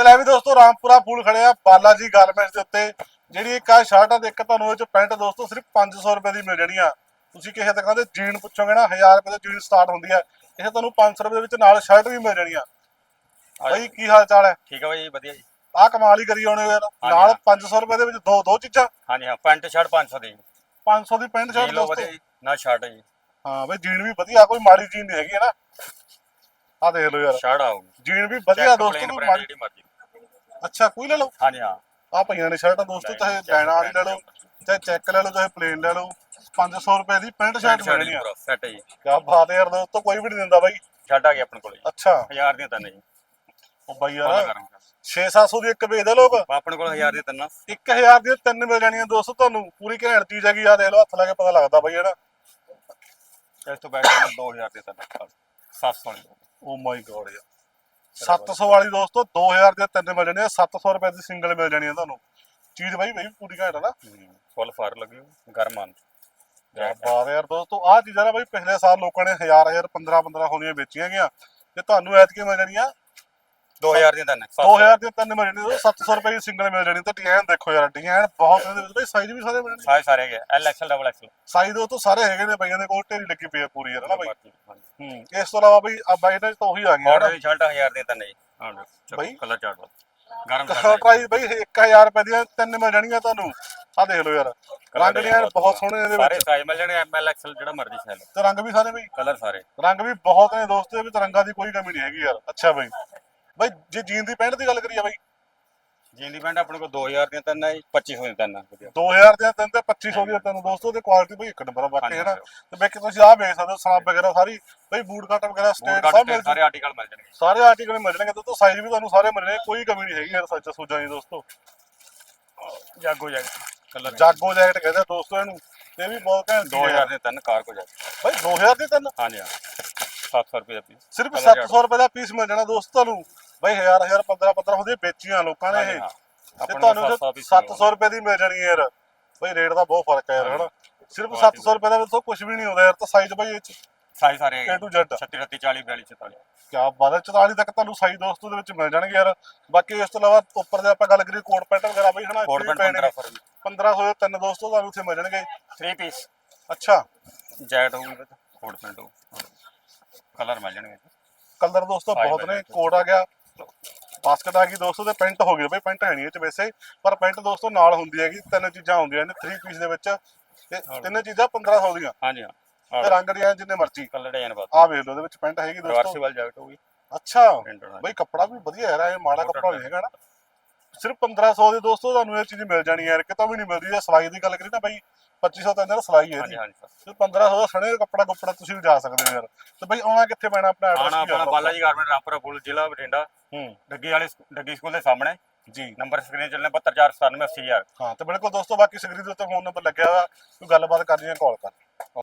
ਤੇ ਲੈ ਵੀ ਦੋਸਤੋ ਰਾਮਪੁਰਾ ਫੂਲ ਖੜੇ ਆ ਬਾਲਾ ਜੀ ਗਾਰਮੈਂਟਸ ਦੇ ਉੱਤੇ। ਜਿਹੜੀ ਇੱਕ ਆ ਸ਼ਰਟ ਆ ਤੇ ਇੱਕ ਤੁਹਾਨੂੰ ਇਹ ਚ ਪੈਂਟ ਦੋਸਤੋ ਸਿਰਫ 500 ਰੁਪਏ ਦੀ ਮਿਲ ਜਾਣੀ ਆ। ਤੁਸੀਂ ਕਿਸੇ ਦੁਕਾਨ ਤੇ ਜੀਨ ਪੁੱਛੋਗੇ ਨਾ 1000 ਰੁਪਏ ਤੋਂ ਜੀਨ ਸਟਾਰਟ ਹੁੰਦੀ ਆ। ਇਹ ਤੁਹਾਨੂੰ 500 ਰੁਪਏ ਦੇ ਵਿੱਚ ਨਾਲ ਸ਼ਰਟ ਵੀ ਮਿਲ ਜਾਣੀ ਆ। ਬਾਈ ਕੀ ਹਾਲ ਚਾਲ ਹੈ? ਠੀਕ ਹੈ ਬਾਈ ਵਧੀਆ ਜੀ। ਆਹ ਕਮਾਲ ਹੀ ਕਰੀ ਜਾਣੇ ਯਾਰ। ਨਾਲ ਹਾਂ। 500 ਰੁਪਏ ਦੇ ਵਿੱਚ ਦੋ ਦੋ ਚੀਜ਼ਾਂ। ਹਾਂਜੀ ਹਾਂ ਪੈਂਟ ਸ਼ਰਟ 500 ਦੀ। 500 ਦੀ ਪੈਂਟ ਸ਼ਰਟ ਦੋਸਤੋ। ਨਾ ਸ਼ਰਟ ਹੈ ਜੀ। ਹਾਂ ਬਈ ਜੀਨ ਵੀ ਵਧੀਆ ਕੋਈ ਮਾੜੀ ਜੀਨ ਨਹੀਂ ਹੈਗੀ ਹੈ ਨਾ? ਆ ਦੇਖ ਲਓ ਯਾਰ। ਸ਼ਰਟ ਆਊਗੀ। ਜੀਨ ਵੀ ਵਧੀਆ ਦੋਸਤੋ ਕੋਈ ਮਾੜੀ ਜਿਹੜੀ ਮਰਜ਼ੀ। ਅੱਛਾ ਕੋਈ ਲੈ ਲਓ। ਹਾਂਜੀ ਹਾਂ। ਆ ਪਈਆਂ ਨੇ ਸ਼ਰਟਾਂ ਦੋਸਤੋ ਚਾਹੇ ਲੈਣਾ ਵਾਲੀ ਲੈ ਲਓ। ਚਾਹੇ ਚੈੱਕ ਲੈ ਲਓ ਚਾਹੇ ਪਲੇਨ ਲੈ ਲਓ। 500 ਰੁਪਏ ਦੀ ਪੈਂਟ ਸ਼ਰਟ ਮਿਲਣੀ ਆ। ਸੈੱਟ ਹੈ ਜੀ। ਕਿਆ ਬਾਤ ਹੈ ਯਾਰ ਦੋਸਤੋ ਕੋਈ ਵੀ ਨਹੀਂ ਦਿੰਦਾ ਬਾਈ। ਸ਼ਰਟ ਆ ਗਈ ਆਪਣੇ ਕੋਲ। ਅੱਛਾ। 1000 ਦੀਆਂ ਤਿੰਨ ਜੀ। ਉਹ ਬਾਈ ਯਾਰ ਗਰਮ 6-700 ਦੀ ਇੱਕ ਵੇਚਦੇ ਲੋਕ। ਆਪਣੇ ਕੋਲ 1000 ਦੀਆਂ ਤਿੰਨ। 1000 ਦੀਆਂ ਤਿੰਨ ਮਿਲ ਜਾਣੀਆਂ ਦੋਸਤੋ ਤੁਹਾਨੂੰ। ਪੂਰੀ ਘੈਂਟ ਚੀਜ਼ ਹੈਗੀ ਆ ਦੇਖ ਲਓ ਹੱਥ ਲਾ ਕੇ ਪਤਾ ਲੱਗਦਾ ਬਾਈ ਹਨਾ। ਇਸ ਤੋਂ ਬੈਕ 2000 ਦੀਆਂ ਤਿੰਨ। 700 ਵਾਲੀ। ਓ ਮਾਈ ਗੋਡ ਯਾਰ। 700 ਵਾਲੀ ਦੋਸਤੋ 2000 ਦੀਆਂ ਤਿੰਨ ਮਿਲ ਜਾਣੀਆਂ 700 ਰੁਪਏ ਦੀ ਸਿੰਗਲ ਮਿਲ ਜਾਣੀ ਆ ਤੁਹਾਨੂੰ। ਚੀਜ਼ ਬਾਈ ਬਾਈ ਪੂਰੀ ਘੈਂਟ ਆ ਨਾ। ਫੁੱਲ ਫਾਰ ਲੱਗੀ ਹੋਈ, ਗਰਮ ਆਂ। ਕਿਆ ਬਾਤ ਹੈ ਯਾਰ ਦੋਸਤੋ ਆਹ ਚੀਜ਼ਾਂ ਨਾ ਬਾਈ ਪਿਛਲੇ ਸਾਲ ਲੋਕਾਂ ਨੇ 1000 1000 15 15 ਹੋਣੀਆਂ ਵੇਚੀਆਂ ਗਿਆ ਤੇ ਤੁਹਾਨੂੰ ਐਤਕੀ ਮਿਲ ਜਾਣੀਆਂ 2000 ਦੀਆਂ ਤਿੰਨ 2000 ਦੀਆਂ ਤਿੰਨ ਮਿਲ ਜਾਣੀਆਂ 700 ਰੁਪਏ ਦੀ ਸਿੰਗਲ ਮਿਲ ਜਾਣੀ ਤੇ ਡਿਜ਼ਾਈਨ ਦੇਖੋ ਯਾਰ ਡਿਜ਼ਾਈਨ ਬਹੁਤ ਇਹਦੇ ਵਿੱਚ ਬਾਈ ਸਾਈਜ਼ ਵੀ ਸਾਰੇ ਮਿਲਣਗੇ ਸਾਰੇ ਸਾਰੇ ਹੈਗੇ L XL double XL size ਦੋਸਤੋ ਸਾਰੇ ਹੈਗੇ ਨੇ ਬਾਈਆਂ ਦੇ ਕੋਲ ਢੇਰੀ ਲੱਗੀ ਪਈ ਆ ਪੂਰੀ ਯਾਰ ਨਾ ਬਾਈ? ਹੂੰ ਇਸ ਤੋਂ ਇਲਾਵਾ ਬਾਈ ਆ ਬਾਈ ਨੇ ਤਾਂ ਉਹੀ ਆ ਗਿਆ ਆਰਡਰ ਦੀ ਸ਼ਰਟ 1000 ਦੀਆਂ ਤਿੰਨ ਜੀ। ਹਾਂ ਬਾਈ? ਕਲਰ ਚਾਰਟ ਗਰਮ ਹੈ ਜੀ। ਪ੍ਰਾਈਸ ਬਾਈ 1000 ਰੁਪਏ ਦੀਆਂ ਤਿੰਨ ਮਿਲ ਜਾਣਗੀਆਂ ਤੁਹਾਨੂੰ। ਆ ਦੇਖ ਲਓ ਯਾਰ ਰੰਗ ਡਿਜ਼ਾਈਨ ਬਹੁਤ ਸੋਹਣੇ ਇਹਦੇ ਸਾਰੇ ਵਿੱਚ। ਸਾਈਜ਼ ਮਿਲ ਜਾਣਗੇ ਐਮ ਐਲ ਐਕਸਲ ਜਿਹੜਾ ਮਰਜ਼ੀ ਸਾਈਜ਼ ਤੇ ਰੰਗ ਵੀ ਸਾਰੇ ਬਾਈ। ਕਲਰ ਸਾਰੇ। ਰੰਗ ਵੀ ਬਹੁਤ ਨੇ ਦੋਸਤੋ ਇਹ ਵਿੱਚ ਰੰਗਾਂ ਦੀ ਕੋਈ ਕਮੀ ਨਹੀਂ ਹੈਗੀ ਯਾਰ। ਅੱਛਾ ਬਾਈ। ਬਾਈ ਜੇ ਜੀਨ ਦੀ ਪੈਂਟ ਦੀ ਗੱਲ ਕਰੀਏ ਬਾਈ। ਜੀਨ ਦੀ ਪੈਂਟ ਆਪਣੇ ਕੋਲ 2000 ਦੀਆਂ ਤਿੰਨ ਹੈ ਜੀ 2500 ਦੀਆਂ ਤਿੰਨ ਹੈ ਵਧੀਆ। 2000 ਦੀਆਂ ਤਿੰਨ ਤੇ 2500 ਦੀਆਂ ਤਿੰਨ। ਦੋਸਤੋ ਤੇ ਕੁਆਲਿਟੀ ਬਈ ਇੱਕ ਨੰਬਰ ਬਾਕੀ ਹੈ ਨਾ ਤੇ ਬਾਕੀ ਤੁਸੀਂ ਆਹ ਵੇਖ ਸਕਦੇ ਹੋ ਸਨਾਪ ਵਗੈਰਾ ਸਾਰੀ। ਬਈ ਬੂਟ ਕੱਟ ਵਗੈਰਾ ਸਟੇਟ ਸਭ ਮਿਲ ਸਾਰੇ ਆਰਟੀਕਲ ਮਿਲ ਜਾਣਗੇ। ਸਾਰੇ ਆਰਟੀਕਲ ਮਿਲ ਜਾਣਗੇ। ਦੋਸਤੋ ਸਾਈਜ਼ ਵੀ ਤੁਹਾਨੂੰ ਸਾਰੇ ਮਿਲਣੇ ਕੋਈ ਕਮੀ ਨਹੀਂ ਹੈਗੀ ਯਾਰ ਸੱਚਾ ਸੋਚਾਂ ਦੀ ਦੋਸਤੋ। ਜਾਗੋ ਜਾਗ ਕਲਰ ਜਾਗੋ ਜੈਕਟ ਕਹਿੰਦੇ ਦੋਸਤੋ ਇਹਨੂੰ। ਤੇ ਇਹ ਵੀ ਬਹੁਤ ਘੈਂਟ 2000 ਦੇ ਤਿੰਨ ਕਾਰ ਕੋ ਜਾ ਬਾਈ 2000 ਦੇ ਤਿੰਨ? ਹਾਂਜੀ ਹਾਂ। 700 ਰੁਪਏ ਦਾ ਪੀਸ ਸਿਰਫ Colour 700 ਰੁਪਏ ਦਾ ਪੀਸ ਮਿਲ ਜਾਣਾ ਦੋਸਤੋ ਤੁਹਾਨੂੰ। ਬਾਈ 1000 1000 15 15 ਹੁੰਦੇ ਵੇਚੀਆਂ ਲੋਕਾਂ ਨੇ ਇਹ। ਤੇ ਤੁਹਾਨੂੰ ਸਿਰਫ 700 ਰੁਪਏ ਦੀ ਮਿਲ ਜਾਣੀ ਯਾਰ। ਬਾਈ ਰੇਟ ਦਾ ਬਹੁਤ ਫ਼ਰਕ ਹੈ ਯਾਰ ਹਨਾ? ਸਿਰਫ 700 ਰੁਪਏ ਦਾ ਵਿੱਚ ਕੁਝ ਵੀ ਨਹੀਂ ਹੁੰਦਾ ਯਾਰ ਤਾਂ ਸਾਈਜ਼ ਬਾਈ ਇਹ ਚ। ਸਾਈਜ਼ ਸਾਰੇ A to Z 36 38 40 42 44 ਕਿਆ ਬਾਤ ਹੈ 44 ਤੱਕ ਤੁਹਾਨੂੰ ਸਾਈਜ਼ ਦੋਸਤੋ ਦੇ ਵਿੱਚ ਮਿਲ ਜਾਣਗੇ ਯਾਰ। ਬਾਕੀ ਇਸ ਤੋਂ ਇਲਾਵਾ ਉੱਪਰ ਦੇ ਆਪਾਂ ਗੱਲ ਕਰੀਏ ਕੋਟ ਪੈਂਟ ਵਗੈਰਾ ਬਈ ਹਨਾ? ਕੋਟ ਪੈਂਟ ਵੀ ਪੈਣੇ 15 ਨੇ। 1500 ਦੇ ਤਿੰਨ ਦੋਸਤੋ ਤੁਹਾਨੂੰ ਇੱਥੇ ਮਿਲ ਜਾਣਗੇ। 3 ਪੀਸ ਅੱਛਾ। ਜੈਕਟ ਹੋਊਗੀ ਕੋਟ ਪੈਂਟ ਹੋਊ। ਕਲਰ ਮਿਲ ਜਾਣਗੇ। ਕਲਰ ਦੋਸਤੋ ਬਹੁਤ ਨੇ। ਕੋਟ ਆ ਗਿਆ। ਬਾਸਕਟ ਆ ਗਈ ਦੋਸਤੋ ਤੇ ਪੈਂਟ ਹੋ ਗਈ ਬਈ ਪੈਂਟ ਹੈ ਨਹੀਂ ਇਹ ਚ ਵੈਸੇ। ਪਰ ਪੈਂਟ ਦੋਸਤੋ ਨਾਲ ਹੁੰਦੀ ਹੈਗੀ ਤਿੰਨ ਚੀਜ਼ਾਂ ਹੁੰਦੀਆਂ ਨੇ 3 ਪੀਸ ਦੇ ਵਿੱਚ। ਤੇ ਤਿੰਨ ਚੀਜ਼ਾਂ 1500 ਦੀਆਂ। ਹਾਂਜੀ ਹਾਂ। ਤੇ ਰੰਗ ਦੀਆਂ ਜਿੰਨੇ ਮਰਜ਼ੀ। ਕਲਰ ਡਿਜ਼ਾਈਨ ਬਾਤ ਆ ਵੇਖ ਲਓ ਉਹਦੇ ਵਿੱਚ ਪੈਂਟ ਹੈਗੀ ਦੋਸਤੋ। ਰਿਵਰਸੀਬਲ ਜੈਕਟ ਹੋਊਗੀ ਅੱਛਾ। ਬਈ ਕੱਪੜਾ ਵੀ ਵਧੀਆ ਹੈ ਇਹ ਮਾੜਾ ਕੱਪੜਾ ਨਹੀਂ ਹੈਗਾ ਨਾ। ਸਿਰਫ 1500 ਦੇ ਦੋਸਤੋ ਤੁਹਾਨੂੰ ਇਹ ਚੀਜ਼ ਮਿਲ ਜਾਣੀ ਹੈ ਯਾਰ ਕਿਤੋਂ ਵੀ ਨਹੀਂ ਮਿਲਦੀ ਜੇ ਸਿਲਾਈ ਦੀ ਗੱਲ ਕਰੀ ਨਾ ਬਈ 2500 ਤਾਂ ਇਹਨਾਂ ਸਿਲਾਈ ਹੈ ਜੀ ਹਾਂਜੀ ਸਰ। ਤੇ 1500 ਦਾ ਸਣੇ ਕੱਪੜਾ ਕੁੱਪੜਾ ਤੁਸੀਂ ਵੀ ਜਾ ਸਕਦੇ ਹੋ ਯਾਰ। ਤੇ ਬਈ ਆਉਣਾ ਕਿੱਥੇ ਪੈਣਾ ਆਪਣਾ ਆਣਾ ਆਪਣਾ ਐਡਰੈਸ ਬਾਲਾ ਜੀ ਗਾਰਮੈਂਟ ਰਾਮਪੁਰਾ ਪੁਲ ਜ਼ਿਲ੍ਹਾ ਬਠਿੰਡਾ। ਹੂੰ। ਡੱਗੀ ਵਾਲੇ ਡੱਗੀ ਸਕੂਲ ਦੇ ਸਾਹਮਣੇ। ਜੀ ਨੰਬਰ ਸਕਰੀਨ ਚੱਲਣਾ 72497 80000 ਹਾਂ ਤੇ ਬਿਲਕੁਲ ਦੋਸਤੋ ਬਾਕੀ ਸਕਰੀਨ ਦੇ ਉੱਤੇ ਫੋਨ ਨੰਬਰ ਲੱਗਿਆ ਹੋਇਆ ਕੋਈ ਗੱਲਬਾਤ ਕਰਨੀ ਹੈ ਕਾਲ ਕਰ।